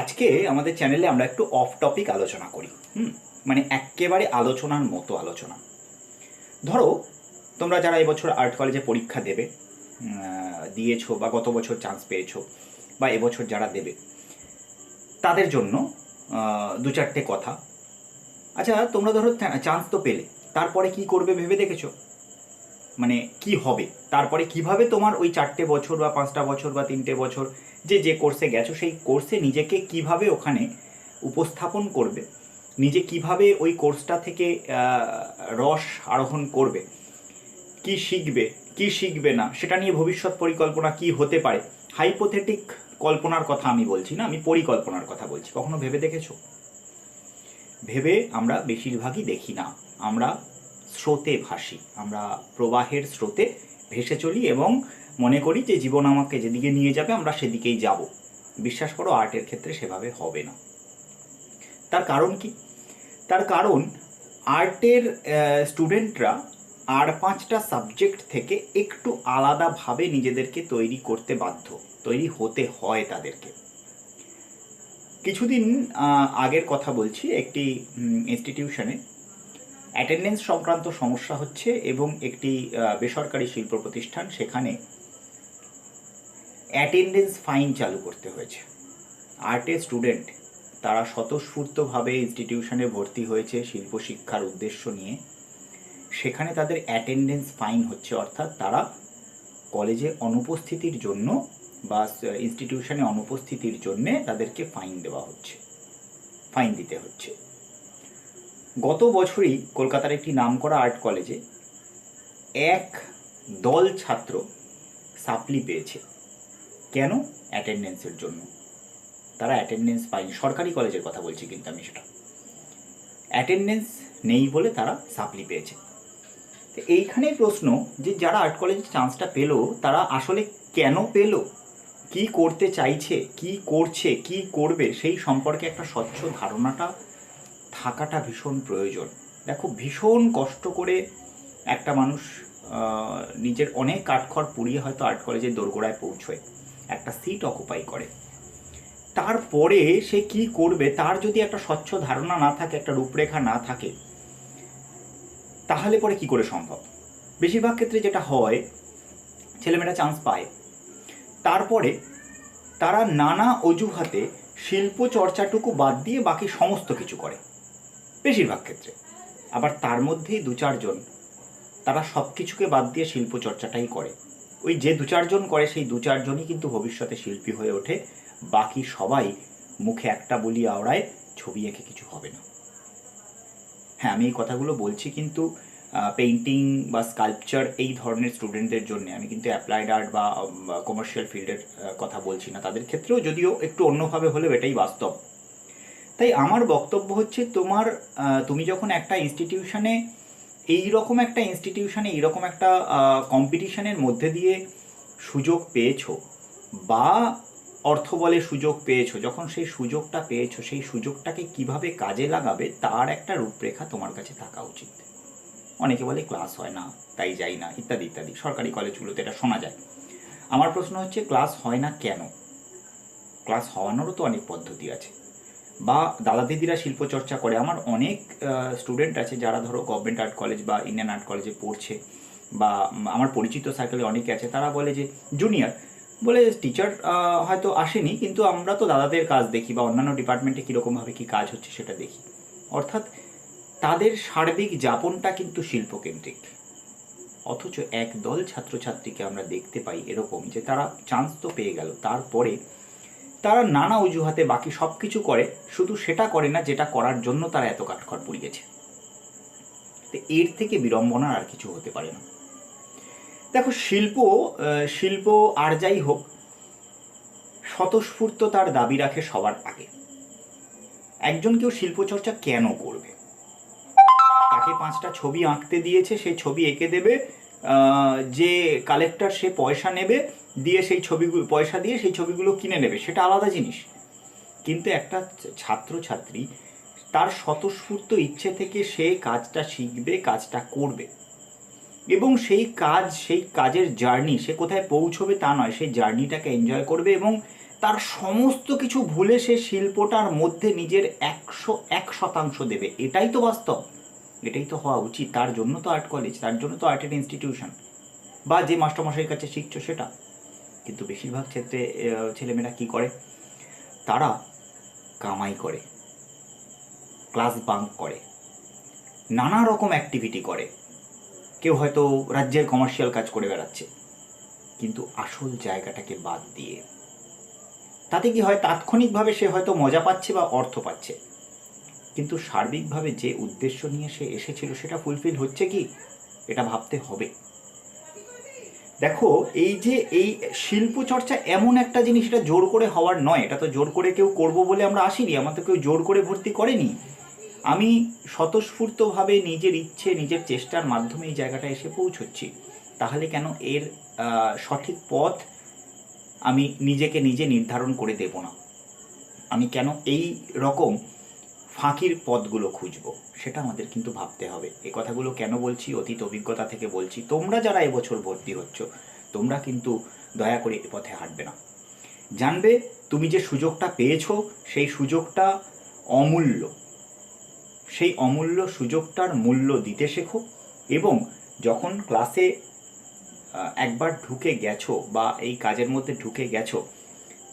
আজকে আমাদের চ্যানেলে আমরা একটু অফ টপিক আলোচনা করি, হুম? মানে একেবারে আলোচনার মতো আলোচনা। ধরো, তোমরা যারা এবছর আর্ট কলেজে পরীক্ষা দেবে দিয়েছ বা গত বছর চান্স পেয়েছ বা এবছর যারা দেবে, তাদের জন্য দু চারটে কথা। আচ্ছা তোমরা ধরো চান্স তো পেলে। তারপরে কি করবে ভেবে দেখেছ? মানে কি হবে? তারপরে কীভাবে তোমার ওই চারটে বছর বা পাঁচটা বছর বা তিনটে বছর যে যে কোর্সে গেছো, সেই কোর্সে নিজেকে কীভাবে ওখানে উপস্থাপন করবে? নিজে কীভাবে ওই কোর্সটা থেকে রস আরোহণ করবে? কি শিখবে? কি শিখবে না? সেটা নিয়ে ভবিষ্যৎ পরিকল্পনা কি হতে পারে? হাইপোথেটিক কল্পনার কথা আমি বলছি না, আমি পরিকল্পনার কথা বলছি। কখনো ভেবে দেখেছ? ভেবে আমরা বেশিরভাগই দেখি না। আমরা স্রোতে ভাসি। আমরা প্রবাহের স্রোতে ভেসে চলি এবং মনে করি যে জীবন আমাকে যেদিকে নিয়ে যাবে আমরা সেদিকেই যাব। বিশ্বাস করো, আর্টের ক্ষেত্রে সেভাবে হবে না। তার কারণ কি? তার কারণ, আর্টের স্টুডেন্টরা আর পাঁচটা সাবজেক্ট থেকে একটু আলাদাভাবে নিজেদেরকে তৈরি করতে বাধ্য, তৈরি হতে হয় তাদেরকে। কিছুদিন আগের কথা বলছি, একটি ইনস্টিটিউশনে অ্যাটেন্ডেন্স সংক্রান্ত সমস্যা হচ্ছে এবং একটি বেসরকারি শিল্প প্রতিষ্ঠান সেখানে অ্যাটেন্ডেন্স ফাইন চালু করতে হয়েছে। আর্টের স্টুডেন্ট তারা স্বতঃস্ফূর্তভাবে ইনস্টিটিউশনে ভর্তি হয়েছে শিল্প শিক্ষার উদ্দেশ্য নিয়ে। সেখানে তাদের অ্যাটেন্ডেন্স ফাইন হচ্ছে, অর্থাৎ তারা কলেজে অনুপস্থিতির জন্য বা ইনস্টিটিউশনে অনুপস্থিতির জন্যে তাদেরকে ফাইন দেওয়া হচ্ছে ফাইন দিতে হচ্ছে। গত বছরই কলকাতার একটি নামকরা আর্ট কলেজে এক দল ছাত্র সাপ্লি পেয়েছে। কেন? অ্যাটেন্ডেন্সের জন্য। তারা অ্যাটেন্ডেন্স পায়নি। সরকারি কলেজের কথা বলছি কিন্তু আমি সেটা। অ্যাটেন্ডেন্স নেই বলে তারা সাপ্লি পেয়েছে। তো এইখানেই প্রশ্ন যে যারা আর্ট কলেজে চান্সটা পেল, তারা আসলে কেন পেল? কি করতে চাইছে? কি করছে? কি করবে? সেই সম্পর্কে একটা স্বচ্ছ ধারণাটা থাকাটা ভীষণ প্রয়োজন। দেখো, ভীষণ কষ্ট করে একটা মানুষ নিজের অনেক কাঠখড় পুড়িয়ে হয়তো আর্ট কলেজের দোরগোড়ায় পৌঁছয়, একটা সিট অকুপাই করে। তারপরে সে কি করবে? তার যদি একটা স্বচ্ছ ধারণা না থাকে, একটা রূপরেখা না থাকে, তাহলে পরে কি করে সম্ভব? বেশিরভাগ ক্ষেত্রে যেটা হয়, ছেলেমেয়েরা চান্স পায়। তারপরে তারা নানা অজুহাতে শিল্প চর্চাটুকু বাদ দিয়ে বাকি সমস্ত কিছু করে। বেশিরভাগ ক্ষেত্রে। আবার তার মধ্যেই দু চারজন, তারা সব কিছুকে বাদ দিয়ে শিল্প চর্চাটাই করে। ওই যে দু চারজন করে, সেই দু চারজনই কিন্তু ভবিষ্যতে শিল্পী হয়ে ওঠে। বাকি সবাই মুখে একটা বলি আওড়ায়, ছবি এঁকে কিছু হবে না। হ্যাঁ আমি এই কথাগুলো বলছি কিন্তু পেইন্টিং বা স্কাল্পচার এই ধরনের স্টুডেন্টদের জন্য। আমি কিন্তু অ্যাপ্লাইড আর্ট বা কমার্শিয়াল ফিল্ডের কথা বলছি না। তাদের ক্ষেত্রেও যদিও একটু অন্যভাবে হলেও এটাই বাস্তব। তাই আমার বক্তব্য হচ্ছে তোমার তুমি যখন একটা ইনস্টিটিউশনে এই রকম একটা ইনস্টিটিউশনে এইরকম একটা কম্পিটিশনের মধ্যে দিয়ে সুযোগ পেয়েছ বা অর্থ বলে সুযোগ পেয়েছ, যখন সেই সুযোগটা পেয়েছ, সেই সুযোগটাকে কীভাবে কাজে লাগাবে তার একটা রূপরেখা তোমার কাছে থাকা উচিত। অনেকে বলে ক্লাস হয় না, তাই যাই না, ইত্যাদি ইত্যাদি, সরকারি কলেজগুলোতে এটা শোনা যায়। আমার প্রশ্ন হচ্ছে, ক্লাস হয় না কেন? ক্লাস হওয়ানোরও তো অনেক পদ্ধতি আছে। বা দাদা দিদিরা শিল্প চর্চা করে। আমার অনেক স্টুডেন্ট আছে যারা ধরো গভর্নমেন্ট আর্ট কলেজ বা ইন্ডিয়ান আর্ট কলেজে পড়ছে বা আমার পরিচিত সার্কেলে অনেকে আছে, তারা বলে যে জুনিয়র বলে টিচার হয়তো আসেনি, কিন্তু আমরা তো দাদাদের কাজ দেখি বা অন্যান্য ডিপার্টমেন্টে কীরকমভাবে কী কাজ হচ্ছে সেটা দেখি। অর্থাৎ তাদের সার্বিক যাপনটা কিন্তু শিল্পকেন্দ্রিক। অথচ এক দল ছাত্রছাত্রীকে আমরা দেখতে পাই এরকম যে, তারা চান্স তো পেয়ে গেল। তারপরে তারা নানা অজুহাতে বাকি সব কিছু করে, শুধু সেটা করে না, যেটা করার জন্য তারা এত কাঠখড় পুড়িয়েছে। তো এর থেকে বিড়ম্বনার আর কিছু হতে পারে না। দেখো, শিল্প শিল্প আর যাই হোক, স্বতঃস্ফূর্ত তার দাবি রাখে সবার আগে। একজন কেউ শিল্পচর্চা কেন করবে? তাকে পাঁচটা ছবি আঁকতে দিয়েছে সেই ছবি এঁকে দেবে যে কালেক্টর সে পয়সা নেবে দিয়ে সেই ছবিগুলো, পয়সা দিয়ে সেই ছবিগুলো কিনে নেবে, সেটা আলাদা জিনিস। কিন্তু একটা ছাত্রছাত্রী, তার স্বতঃস্ফূর্ত ইচ্ছে থেকে সে কাজটা শিখবে, কাজটা করবে। এবং সেই কাজ, সেই কাজের জার্নি, সে কোথায় পৌঁছবে তা নয়, সেই জার্নিটাকে এনজয় করবে এবং তার সমস্ত কিছু ভুলে সে শিল্পটার মধ্যে নিজের একশো এক শতাংশ দেবে। এটাই তো বাস্তব। এটাই তো হওয়া উচিত। তার জন্য তো আর্ট কলেজ তার জন্য তো আর্টের ইনস্টিটিউশন বা যে মাস্টারমশাইয়ের কাছে শিখছো সেটা। কিন্তু বেশিরভাগ ক্ষেত্রে ছেলেমেয়েরা কী করে? তারা কামাই করে, ক্লাস বাঙ্ক করে, নানা রকম অ্যাক্টিভিটি করে। কেউ হয়তো রাজ্যের কমার্শিয়াল কাজ করে বেড়াচ্ছে, কিন্তু আসল জায়গাটাকে বাদ দিয়ে। তাতে কি হয়? তাৎক্ষণিকভাবে সে হয়তো মজা পাচ্ছে বা অর্থ পাচ্ছে। কিন্তু সার্বিকভাবে যে উদ্দেশ্য নিয়ে সে এসেছিল, সেটা ফুলফিল হচ্ছে কি? এটা ভাবতে হবে। দেখো, এই যে এই শিল্প চর্চা এমন একটা জিনিস, এটা জোর করে হওয়ার নয়। এটা তো জোর করে কেউ করব বলে আমরা আসিনি, আমার তো কেউ জোর করে ভর্তি করেনি। আমি স্বতঃস্ফূর্তভাবে নিজের ইচ্ছে, নিজের চেষ্টার মাধ্যমে এই জায়গাটা এসে পৌঁছচ্ছি। তাহলে কেন এর সঠিক পথ আমি নিজেকে নিজে নির্ধারণ করে দেব না? আমি কেন এই রকম ফাঁকির পথগুলো খুঁজবো, সেটা আমাদের কিন্তু ভাবতে হবে। এ কথাগুলো কেন বলছি, অতীত অভিজ্ঞতা থেকে বলছি, তোমরা যারা এবছর ভর্তি হচ্ছ, তোমরা কিন্তু দয়া করে এ পথে হাঁটবে না। জানবে, তুমি যে সুযোগটা পেয়েছ, সেই সুযোগটা অমূল্য। সেই অমূল্য সুযোগটার মূল্য দিতে শেখো এবং যখন ক্লাসে একবার ঢুকে গেছো বা এই কাজের মধ্যে ঢুকে গেছো,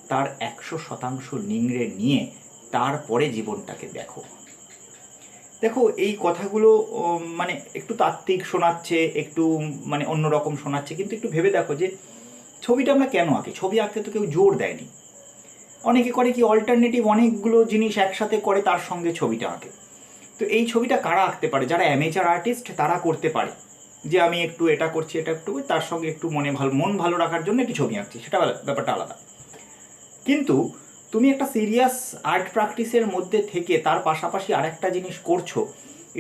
তার একশো শতাংশ নিংড়ে নিয়ে তারপরে জীবনটাকে দেখো। দেখো, এই কথাগুলো মানে একটু তাত্ত্বিক শোনাচ্ছে, একটু মানে অন্যরকম শোনাচ্ছে, কিন্তু একটু ভেবে দেখো যে ছবিটা আমরা কেন আঁকি? ছবি আঁকতে তো কেউ জোর দেয়নি। অনেকে করে কি অল্টারনেটিভ অনেকগুলো জিনিস একসাথে করে তার সঙ্গে ছবিটা আঁকে। তো এই ছবিটা কারা আঁকতে পারে? যারা অ্যামেচার আর্টিস্ট তারা করতে পারে। যে আমি একটু এটা করছি, এটা একটু, তার সঙ্গে একটু মনে ভালো, মন ভালো রাখার জন্য একটি ছবি আঁকছি, সেটা ব্যাপারটা আলাদা। কিন্তু তুমি একটা সিরিয়াস আর্ট প্র্যাকটিসের মধ্যে থেকে তার পাশাপাশি আরেকটা জিনিস করছ,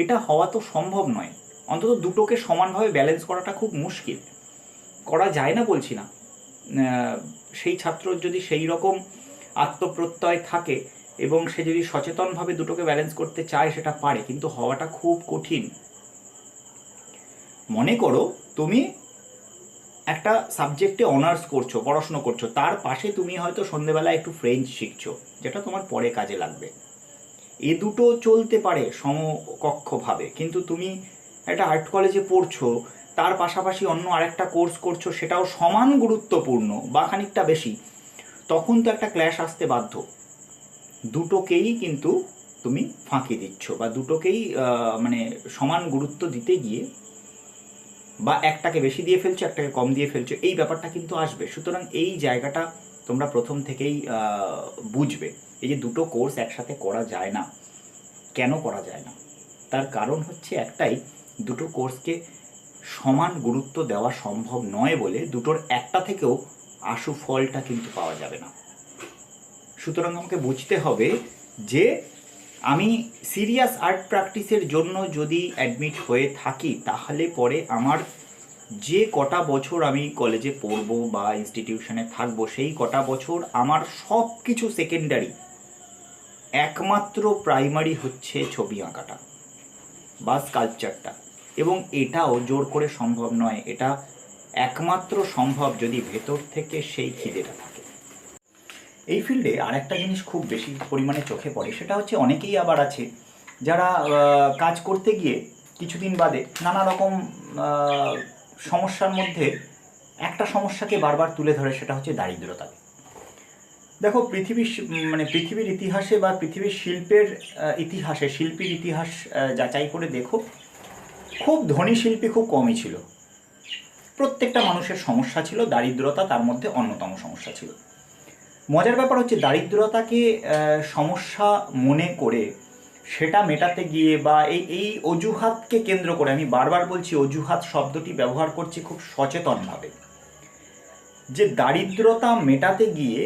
এটা হওয়া তো সম্ভব নয়। অন্তত দুটোকে সমানভাবে ব্যালেন্স করাটা খুব মুশকিল। করা যায় না বলছি না। সেই ছাত্রর যদি সেই রকম আত্মপ্রত্যয় থাকে এবং সে যদি সচেতনভাবে দুটোকে ব্যালেন্স করতে চায়, সেটা পারে, কিন্তু হওয়াটা খুব কঠিন। মনে করো তুমি একটা সাবজেক্টে অনার্স করছ, পড়াশুনো করছ, তার পাশে তুমি হয়তো সন্ধেবেলা একটু ফ্রেঞ্চ শিখছো, যেটা তোমার পরে কাজে লাগবে। এ দুটো চলতে পারে সমকক্ষভাবে, কিন্তু তুমি একটা আর্ট কলেজে পড়ছো, তার পাশাপাশি অন্য আরেকটা কোর্স করছ, সেটাও সমান গুরুত্বপূর্ণ বা খানিকটা বেশি, তখন তো একটা ক্ল্যাশ আসতে বাধ্য। দুটোকেই কিন্তু তুমি ফাঁকি দিচ্ছ বা দুটোকেই মানে সমান গুরুত্ব দিতে গিয়ে বা একটাকে বেশি দিয়ে ফেলছো, একটাকে কম দিয়ে ফেলছো, এই ব্যাপারটা কিন্তু আসবে। সুতরাং এই জায়গাটা তোমরা প্রথম থেকেই বুঝবে। এই যে দুটো কোর্স একসাথে করা যায় না। কেন করা যায় না? তার কারণ হচ্ছে একটাই, দুটো কোর্সকে সমান গুরুত্ব দেওয়া সম্ভব নয় বলে দুটোর একটা থেকেও আশু ফলটা কিন্তু পাওয়া যাবে না। সুতরাং আমাকে বুঝতে হবে যে আমি সিরিয়াস আর্ট প্র্যাকটিসের জন্য যদি অ্যাডমিট হয়ে থাকি, তাহলে পরে আমার যে কটা বছর আমি কলেজে পড়ব বা ইনস্টিটিউশনে থাকব, সেই কটা বছর আমার সব কিছু সেকেন্ডারি একমাত্র প্রাইমারি হচ্ছে ছবি আঁকাটা বা স্কাল্পচারটা এবং এটাও জোর করে সম্ভব নয়, এটা একমাত্র সম্ভব যদি ভেতর থেকে সেই খিদেটা থাকে। এই ফিল্ডে আর একটা জিনিস খুব বেশি পরিমাণে চোখে পড়ে, সেটা হচ্ছে অনেকেই আবার আছে যারা কাজ করতে গিয়ে কিছুদিন বাদে নানা রকম সমস্যার মধ্যে একটা সমস্যাকে বারবার তুলে ধরে, সেটা হচ্ছে দারিদ্রতা। দেখো, পৃথিবীর মানে পৃথিবীর ইতিহাসে বা পৃথিবীর শিল্পের ইতিহাসে, শিল্পীর ইতিহাস যাচাই করে দেখো, খুব ধনী শিল্পী খুব কমই ছিল। প্রত্যেকটা মানুষের সমস্যা ছিল দারিদ্রতা, তার মধ্যে অন্যতম সমস্যা ছিল। মজার ব্যাপার হচ্ছে দারিদ্রতাকে সমস্যা মনে করে সেটা মেটাতে গিয়ে বা এই এই অজুহাতকে কেন্দ্র করে, আমি বারবার বলছি অজুহাত শব্দটি ব্যবহার করছি খুব সচেতনভাবে, যে দারিদ্রতা মেটাতে গিয়ে,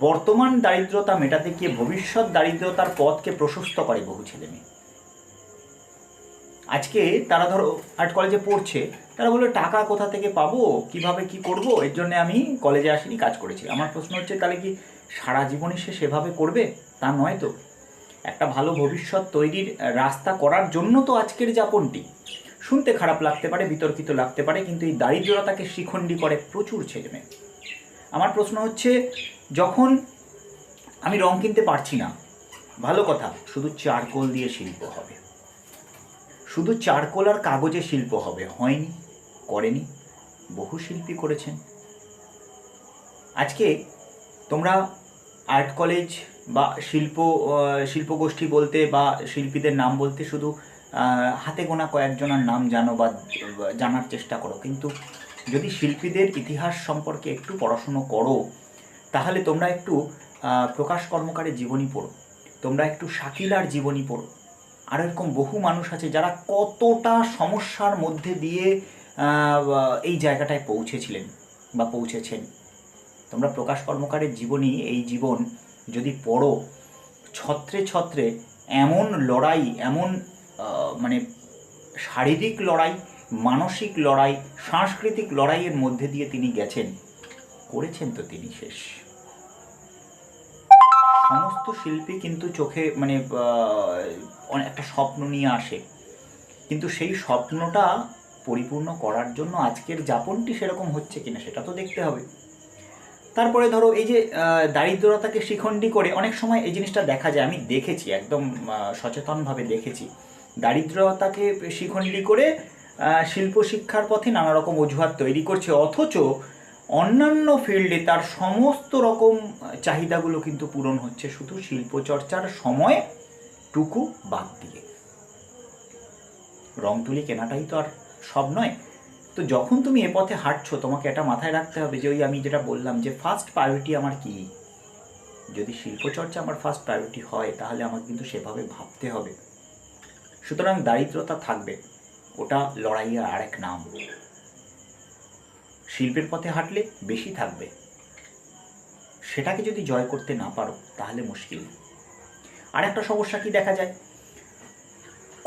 বর্তমান দারিদ্রতা মেটাতে গিয়ে ভবিষ্যৎ দারিদ্রতার পথকে প্রশস্ত করে বহু ছেলে মেয়ে আজকে তারা ধরো আর্ট কলেজে পড়ছে, তারা বলল, টাকা কোথা থেকে পাবো? কীভাবে কি করব? এর জন্য আমি কলেজে আসিনি, কাজ করেছি। আমার প্রশ্ন হচ্ছে, তাহলে কি সারা জীবনই সে সেভাবে করবে? তা নয় তো। একটা ভালো ভবিষ্যৎ তৈরির রাস্তা করার জন্য তো আজকের যাপনটি শুনতে খারাপ লাগতে পারে, বিতর্কিত লাগতে পারে, কিন্তু এই দারিদ্রতাকে শিখণ্ডী করে প্রচুর ছেলেমেয়ে আমার প্রশ্ন হচ্ছে, যখন আমি রং কিনতে পারছি না, ভালো কথা, শুধু চারকোল দিয়ে শিল্প হবে। শুধু চারকোল আর কাগজে শিল্প হবে, হয়নি, করেনি, বহু শিল্পী করেছেন। আজকে তোমরা আর্ট কলেজ বা শিল্প শিল্পগোষ্ঠী বলতে বা শিল্পীদের নাম বলতে শুধু হাতে গোনা কয়েকজনের নাম জানো বা জানার চেষ্টা করো। কিন্তু যদি শিল্পীদের ইতিহাস সম্পর্কে একটু পড়াশুনো করো, তাহলে তোমরা একটু প্রকাশ কর্মকারের জীবনী পড়ো। তোমরা একটু শাকিলার জীবনী পড়ো। আর এরকম বহু মানুষ আছে যারা কতটা সমস্যার মধ্যে দিয়ে এই জায়গাটায় পৌঁছেছিলেন বা পৌঁছেছেন। তোমরা প্রকাশ কর্মকারের জীবনী, এই জীবন যদি পড়ো, ছত্রে ছত্রে এমন লড়াই, এমন মানে শারীরিক লড়াই, মানসিক লড়াই, সাংস্কৃতিক লড়াইয়ের মধ্যে দিয়ে তিনি গেছেন। করেছেন তো তিনি শেষ। সমস্ত শিল্পী কিন্তু চোখে মানে একটা স্বপ্ন নিয়ে আসে। কিন্তু সেই স্বপ্নটা পরিপূর্ণ করার জন্য আজকের যাপনটি সেরকম হচ্ছে কিনা সেটা তো দেখতে হবে। তারপরে ধরো এই যে দারিদ্রতাকে শিখণ্ডী করে অনেক সময় এই জিনিসটা দেখা যায়, আমি দেখেছি, একদম সচেতনভাবে দেখেছি। দারিদ্রতাকে শিখণ্ডী করে শিল্প শিক্ষার পথে নানা রকম অজুহাত তৈরি করছে, অথচ অন্যান্য ফিল্ডে তার সমস্ত রকম চাহিদাগুলো কিন্তু পূরণ হচ্ছে। শুধু শিল্পচর্চার সময় টুকু বাদ দিয়ে। রং তুলি কেনাটাই তো আর সব নয়। তো যখন তুমি এ পথে হাঁটছো, তোমাকে এটা মাথায় রাখতে হবে যে ওই আমি যেটা বললাম যে ফার্স্ট প্রায়োরিটি আমার কি? যদি শিল্পচর্চা আমার ফার্স্ট প্রায়োরিটি হয়, তাহলে আমাকে কিন্তু সেভাবে ভাবতে হবে। সুতরাং দারিদ্রতা থাকবে। ওটা লড়াইয়ের আরেক নাম। শিল্পের পথে হাঁটলে বেশি থাকবে। সেটাকে যদি জয় করতে না পারো, তাহলে মুশকিল। আর একটা সমস্যা কি দেখা যায়?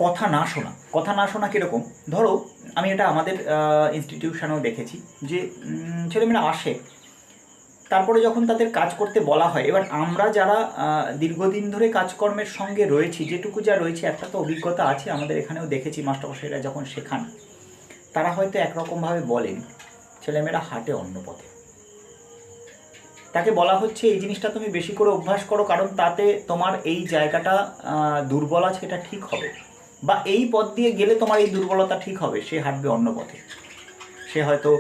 কথা না শোনা। কথা না শোনা কীরকম? ধরো, আমি এটা আমাদের ইনস্টিটিউশনেও দেখেছি যে ছেলেমেয়েরা আসে, তারপরে যখন তাদের কাজ করতে বলা হয়, এবার আমরা যারা দীর্ঘদিন ধরে কাজকর্মের সঙ্গে রয়েছি, যেটুকু যা রয়েছে, একটা তো অভিজ্ঞতা আছে, আমাদের এখানেও দেখেছি মাস্টারমশাইরা যখন শেখান, তারা হয়তো একরকমভাবে বলেন, ছেলেমেয়েরা হাঁটে অন্য পথে তাকে বলা হচ্ছে, এই জিনিসটা তুমি বেশি করে অভ্যাস করো, কারণ তাতে তোমার এই জায়গাটা দুর্বল আছে, এটা ঠিক হবে। বা এই পথ দিয়ে গেলে তোমার এই দুর্বলতা ঠিক হবে, সে হাঁটবে অন্য পথে। সে হয়তো,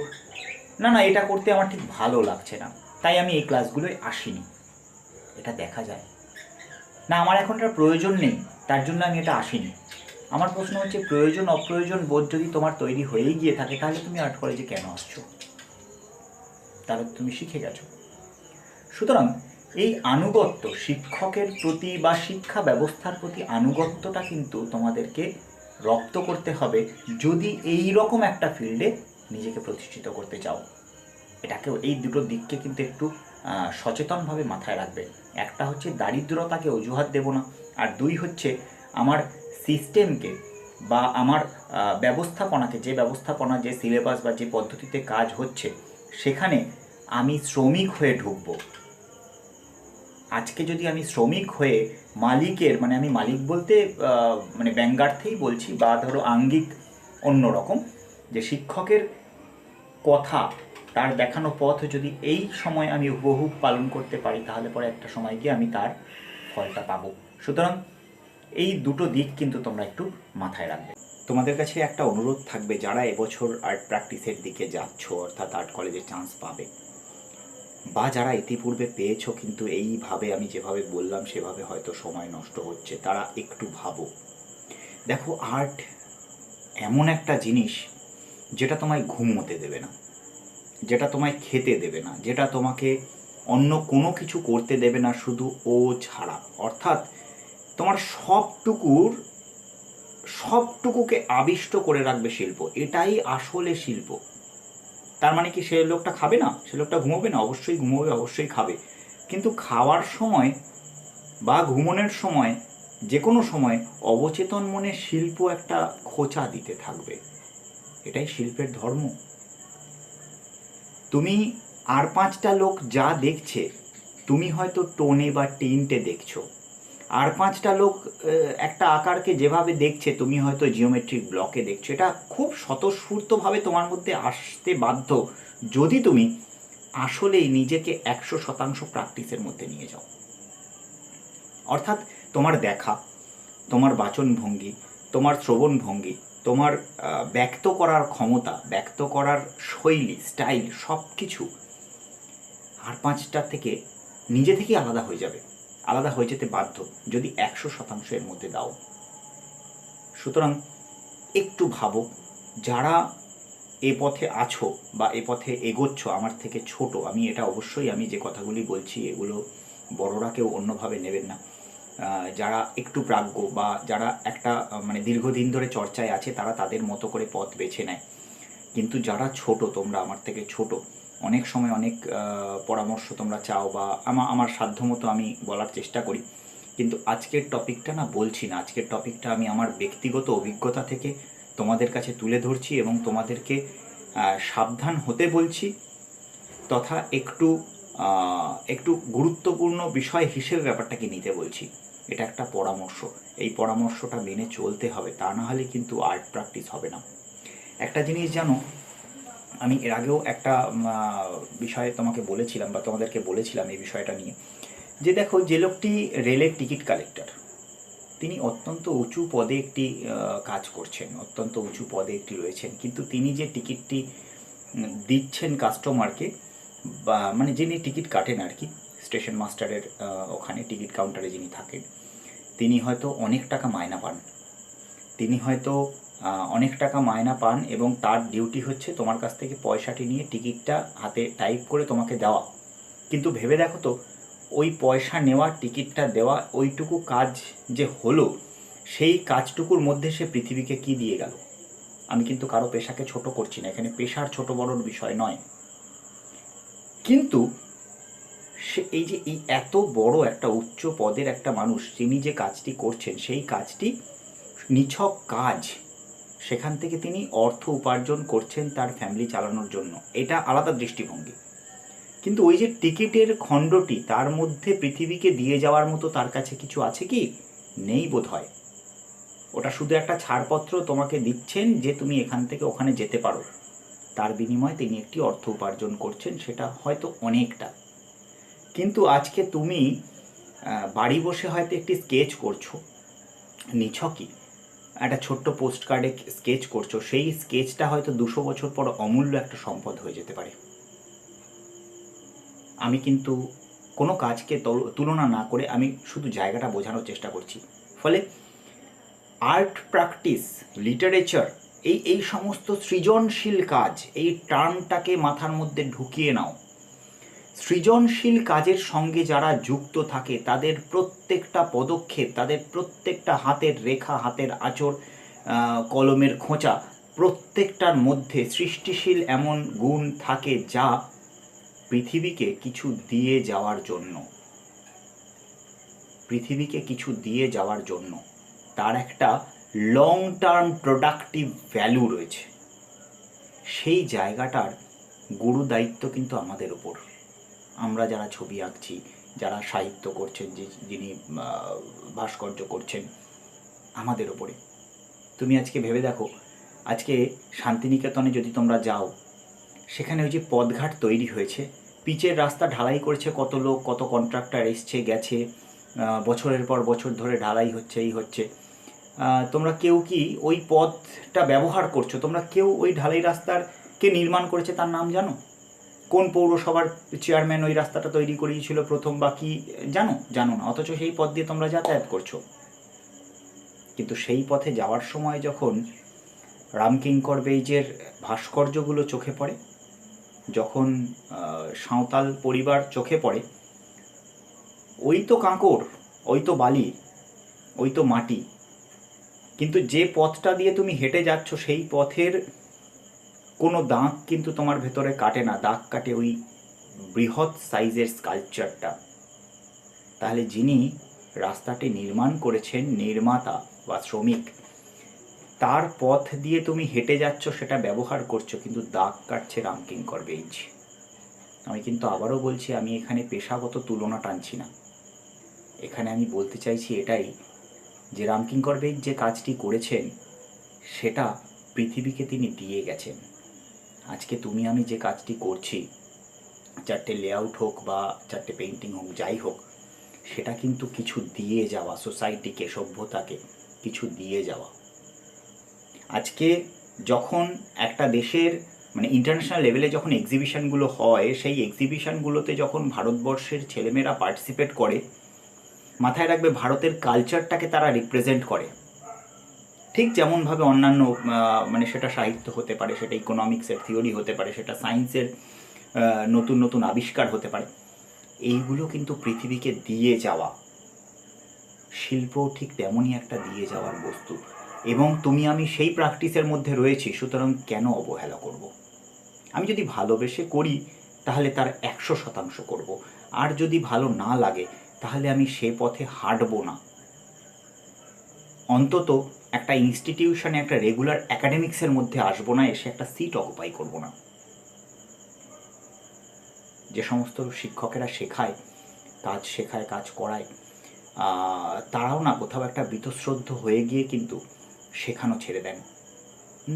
না না, এটা করতে আমার ঠিক ভালো লাগছে না, তাই আমি এই ক্লাসগুলোয় আসিনি। এটা দেখা যায়। না, আমার এখন এটার প্রয়োজন নেই, তার জন্য আমি এটা আসিনি। আমার প্রশ্ন হচ্ছে, প্রয়োজন, অপ্রয়োজন বোধ যদি তোমার তৈরি হয়েই গিয়ে থাকে, তাহলে তুমি আর্ট কলেজে কেন আসছো? তাহলে তুমি শিখে গেছো। সুতরাং এই আনুগত্য, শিক্ষকের প্রতি বা শিক্ষা ব্যবস্থার প্রতি আনুগত্যটা কিন্তু তোমাদেরকে রপ্ত করতে হবে যদি এই রকম একটা ফিল্ডে নিজেকে প্রতিষ্ঠিত করতে চাও। এটাকেও এই দুটো দিককে কিন্তু একটু সচেতনভাবে মাথায় রাখবে। একটা হচ্ছে দারিদ্রতাকে অজুহাত দেব না, আর দুই হচ্ছে আমার সিস্টেমকে বা আমার ব্যবস্থাপনাকে, যে ব্যবস্থাপনা, যে সিলেবাস বা যে পদ্ধতিতে কাজ হচ্ছে, সেখানে আমি শ্রমিক হয়ে ঢুকবো। আজকে যদি আমি শ্রমিক হয়ে মালিকের মানে আমি মালিক বলতে মানে ব্যঙ্গার্থেই বলছি বা ধরো আঙ্গিক অন্যরকম যে শিক্ষকের কথা তার দেখানো পথ যদি এই সময় আমি হুবহু পালন করতে পারি, তাহলে পরে একটা সময় গিয়ে আমি তার ফলটা পাবো। সুতরাং এই দুটো দিক কিন্তু তোমরা একটু মাথায় রাখবে। তোমাদের কাছে একটা অনুরোধ থাকবে, যারা এবছর আর্ট প্র্যাকটিসের দিকে যাচ্ছ, অর্থাৎ আর্ট কলেজে চান্স পাবে বা যারা ইতিপূর্বে পেয়েছ, কিন্তু এইভাবে আমি যেভাবে বললাম, সেভাবে হয়তো সময় নষ্ট হচ্ছে, তারা একটু ভাবো। দেখো, আর্ট এমন একটা জিনিস যেটা তোমায় ঘুমোতে দেবে না, যেটা তোমায় খেতে দেবে না, যেটা তোমাকে অন্য কোনো কিছু করতে দেবে না, শুধু ও ছাড়া। অর্থাৎ তোমার সবটুকুর, সবটুকুকে আবিষ্ট করে রাখবে শিল্প। এটাই আসলে শিল্প। তার মানে কি সে লোকটা খাবে না? সে লোকটা ঘুমোবে না? অবশ্যই ঘুমোবে, অবশ্যই খাবে। কিন্তু খাওয়ার সময় বা ঘুমনের সময় যে কোনো সময় অবচেতন মনে শিল্প একটা খোঁচা দিতে থাকবে। এটাই শিল্পের ধর্ম। তুমি আর পাঁচটা লোক যা দেখছে, তুমি হয়তো টোনে বা টিনটে দেখছ। আর পাঁচটা লোক একটা আকারকে যেভাবে দেখছে তুমি হয়তো জিওমেট্রিক ব্লকে দেখছ এটা খুব স্বতঃস্ফূর্তভাবে তোমার মধ্যে আসতে বাধ্য। যদি তুমি আসলেই নিজেকে একশো শতাংশ প্র্যাকটিসের মধ্যে নিয়ে যাও। অর্থাৎ তোমার দেখা তোমার বাচনভঙ্গি তোমার শ্রবণভঙ্গি তোমার আহ, ব্যক্ত করার ক্ষমতা ব্যক্ত করার শৈলী স্টাইল সব কিছু আর পাঁচটা থেকে নিজে থেকেই আলাদা হয়ে যাবে। আলাদা হয়ে যেতে বাধ্য, যদি একশো শতাংশ এর মধ্যে দাও। সুতরাং একটু ভাবো, যারা এ পথে আছো বা এ পথে এগোচ্ছ, আমার থেকে ছোট, আমি এটা অবশ্যই আমি যে কথাগুলি বলছি, এগুলো বড়রা কেউ অন্যভাবে নেবেন না। যারা একটু প্রাজ্ঞ বা যারা একটা মানে দীর্ঘদিন ধরে চর্চায় আছে, তারা তাদের মতো করে পথ বেছে নেয়। কিন্তু যারা ছোট, তোমরা আমার থেকে ছোট অনেক সময় অনেক পরামর্শ তোমরা চাও বা আমার আমার সাধ্যমতো আমি বলার চেষ্টা করি। কিন্তু আজকের টপিকটা না বলছি না। আজকের টপিকটা আমি আমার ব্যক্তিগত অভিজ্ঞতা থেকে তোমাদের কাছে তুলে ধরছি এবং তোমাদেরকে সাবধান হতে বলছি তথা একটু একটু গুরুত্বপূর্ণ বিষয় হিসেবে ব্যাপারটাকে নিতে বলছি। এটা একটা পরামর্শ। এই পরামর্শটা মেনে চলতে হবে। তা না হলে কিন্তু আর্ট প্র্যাকটিস হবে না। একটা জিনিস জানো আমি এর আগেও একটা বিষয়ে তোমাকে বলেছিলাম বা তোমাদেরকে বলেছিলাম এই বিষয়টা নিয়ে। যে দেখো, যে লোকটি রেলের টিকিট কালেক্টর, তিনি অত্যন্ত উঁচু পদে একটি কাজ করছেন, অত্যন্ত উঁচু পদে একটি রয়েছেন। কিন্তু তিনি যে টিকিটটি দিচ্ছেন কাস্টমারকে, বা মানে যিনি টিকিট কাটেন আর কি, স্টেশন মাস্টারের ওখানে টিকিট কাউন্টারে যিনি থাকেন, তিনি হয়তো অনেক টাকা মায়না পান। তিনি হয়তো অনেক টাকা মায়না পান এবং তার ডিউটি হচ্ছে তোমার কাছ থেকে পয়সাটি নিয়ে টিকিটটা হাতে টাইপ করে তোমাকে দেওয়া। কিন্তু ভেবে দেখো তো, ওই পয়সা নেওয়া, টিকিটটা দেওয়া, ওইটুকু কাজ যে হলো, সেই কাজটুকুর মধ্যে সে পৃথিবীকে কি দিয়ে গেল? আমি কিন্তু কারও পেশাকে ছোট করছি না, এখানে পেশার ছোট বড়র বিষয় নয়। কিন্তু সে এই যে এই এত বড় একটা উচ্চ পদের একটা মানুষ, যিনি যে কাজটি করছেন, সেই কাজটি নিছক কাজ। সেখান থেকে তিনি অর্থ উপার্জন করছেন তার ফ্যামিলি চালানোর জন্য। এটা আলাদা দৃষ্টিভঙ্গি। কিন্তু ওই যে টিকিটের খণ্ডটি, তার মধ্যে পৃথিবীকে দিয়ে যাওয়ার মতো তার কাছে কিছু আছে কি? নেই বোধ হয়। ওটা শুধু একটা ছাড়পত্র তোমাকে দিচ্ছেন যে তুমি এখান থেকে ওখানে যেতে পারো। তার বিনিময়ে তিনি একটি অর্থ উপার্জন করছেন, সেটা হয়তো অনেকটা। কিন্তু আজকে তুমি বাড়ি বসে হয়তো একটি স্কেচ করছ। নিছকই। একটা ছোট্ট পোস্ট কার্ডে স্কেচ করছ। সেই স্কেচটা হয়তো দুশো বছর পর অমূল্য একটা সম্পদ হয়ে যেতে পারে। আমি কিন্তু কোনো কাজকে তল- তুলনা না করে আমি শুধু জায়গাটা বোঝানোর চেষ্টা করছি। ফলে আর্ট প্র্যাকটিস লিটারেচার এই এই সমস্ত সৃজনশীল কাজ, এই টার্মটাকে মাথার মধ্যে ঢুকিয়ে নাও। সৃজনশীল কাজের সঙ্গে যারা যুক্ত থাকে তাদের প্রত্যেকটা পদক্ষেপ তাদের প্রত্যেকটা হাতের রেখা হাতের আহ, কলমের খোঁচা প্রত্যেকটার মধ্যে সৃষ্টিশীল এমন গুণ থাকে যা পৃথিবীকে কিছু দিয়ে যাওয়ার জন্য। পৃথিবীকে কিছু দিয়ে যাওয়ার জন্য। তার একটা লং টার্ম প্রোডাক্টিভ ভ্যালু রয়েছে। সেই জায়গাটার গুরু দায়িত্ব কিন্তু আমাদের ওপর আমরা যারা ছবি আঁকছি, যারা সাহিত্য করছেন, যে যিনি ভাস্কর্য করছেন, আমাদের ওপরে তুমি আজকে ভেবে দেখো, আজকে শান্তিনিকেতনে যদি তোমরা যাও, সেখানে ওই যে পদঘাট তৈরি হয়েছে। পিচের রাস্তা ঢালাই করেছে কত লোক, কত কন্ট্রাক্টর এসছে, গেছে বছরের পর বছর ধরে ঢালাই হচ্ছে, এই হচ্ছে। তোমরা কেউ কি ওই পথটা ব্যবহার করছ? তোমরা কেউ ওই ঢালাই রাস্তার কে নির্মাণ করেছে তার নাম জানো? কোন পৌরসভার চেয়ারম্যান ওই রাস্তাটা তৈরি করিয়েছিল প্রথম বা কি, জানো? জানো না। অথচ সেই পথ দিয়ে তোমরা যাতায়াত করছ। কিন্তু সেই পথে যাওয়ার সময় যখন রামকিঙ্কর বেইজের ভাস্কর্যগুলো চোখে পড়ে, যখন সাঁওতাল পরিবার চোখে পড়ে, ওই তো কাঁকড় ওই তো বালি, ওই তো মাটি। কিন্তু যে পথটা দিয়ে তুমি হেঁটে যাচ্ছ সেই পথের কোনো দাগ কিন্তু তোমার ভেতরে কাটে না, দাগ কাটে ওই বৃহৎ সাইজের স্কাল্পচারটা। তাহলে যিনি রাস্তাটি নির্মাণ করেছেন নির্মাতা বা শ্রমিক, তার পথ দিয়ে তুমি হেঁটে যাচ্ছ, সেটা ব্যবহার করছ, কিন্তু দাগ কাটছে রামকিঙ্কর বেইজ আমি কিন্তু আবারও বলছি, আমি এখানে পেশাগত তুলনা টানছি না। এখানে আমি বলতে চাইছি এটাই, যে রামকিঙ্কর বেইজ যে কাজটি করেছেন, সেটা পৃথিবীকে তিনি দিয়ে গেছেন। আজকে তুমি আমি যে কাজটি করছি, চারটে লেআউট হোক বা চারটে পেন্টিং হোক, যাই হোক, সেটা কিন্তু কিছু দিয়ে যাওয়া সোসাইটিকে সভ্যতাকে কিছু দিয়ে যাওয়া। আজকে যখন একটা দেশের মানে ইন্টারন্যাশনাল লেভেলে যখন এক্সিবিশনগুলো হয়, সেই এক্সিবিশনগুলোতে যখন ভারতবর্ষের ছেলেমেয়েরা পার্টিসিপেট করে, মাথায় রাখবে ভারতের কালচারটাকে তারা রিপ্রেজেন্ট করে। ঠিক যেমনভাবে অন্যান্য মানে সেটা সাহিত্য হতে পারে, সেটা ইকোনমিক্সের থিওরি হতে পারে, সেটা সায়েন্সের নতুন নতুন আবিষ্কার হতে পারে, এইগুলো কিন্তু পৃথিবীকে দিয়ে যাওয়া শিল্প ঠিক তেমনই একটা দিয়ে যাওয়ার বস্তু। এবং তুমি, আমি সেই প্র্যাকটিসের মধ্যে রয়েছি, সুতরাং কেন অবহেলা করব। আমি যদি ভালোবেসে করি, তাহলে তার একশো শতাংশ করব। আর যদি ভালো না লাগে, তাহলে আমি সে পথে হাঁটবো না। অন্তত একটা ইনস্টিটিউশনে একটা রেগুলার অ্যাকাডেমিক্সের মধ্যে আসব না, এসে একটা সিট অকুপাই করব না। যে সমস্ত শিক্ষকেরা শেখায়, কাজ শেখায়, কাজ করায় তারাও না কোথাও একটা বীতশ্রদ্ধ হয়ে গিয়ে কিন্তু শেখানো ছেড়ে দেন।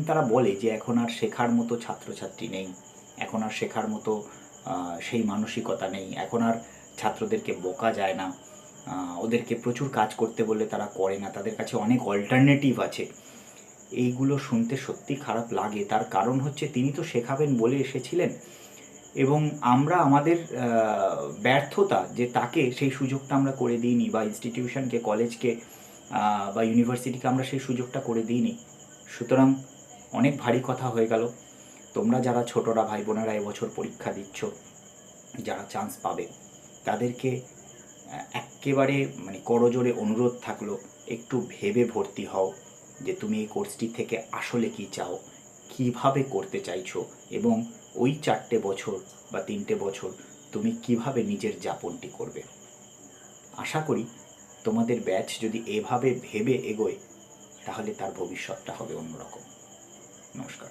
তারা বলে যে এখন আর শেখার মতো ছাত্রছাত্রী নেই, এখন আর শেখার মতো সেই মানসিকতা নেই, এখন আর ছাত্রদেরকে বকা যায় না। ওদেরকে প্রচুর কাজ করতে বললে তারা করে না। তাদের কাছে অনেক অল্টারনেটিভ আছে। এইগুলো শুনতে সত্যি খারাপ লাগে। তার কারণ হচ্ছে তিনি তো শেখাবেন বলে এসেছিলেন এবং আমরা আমাদের ব্যর্থতা যে তাকে সেই সুযোগটা আমরা করে দিইনি বা ইনস্টিটিউশনকে কলেজকে বা ইউনিভার্সিটিকে আমরা সেই সুযোগটা করে দিইনি। সুতরাং অনেক ভারী কথা হয়ে গেল। তোমরা যারা ছোটরা ভাই বোনেরা এবছর পরীক্ষা দিচ্ছ, যারা চান্স পাবে, তাদেরকে আহ, এক্কেবারে মানে করজোরে অনুরোধ থাকল একটু ভেবে ভর্তি হও যে তুমি এই কোর্সটি থেকে আসলে কি চাও কীভাবে করতে চাইছো এবং ওই চারটে বছর বা তিনটে বছর তুমি কীভাবে নিজের যাপনটি করবে। আশা করি তোমাদের ব্যাচ যদি এভাবে ভেবে এগোয় তাহলে তার ভবিষ্যৎটা হবে অন্যরকম। নমস্কার।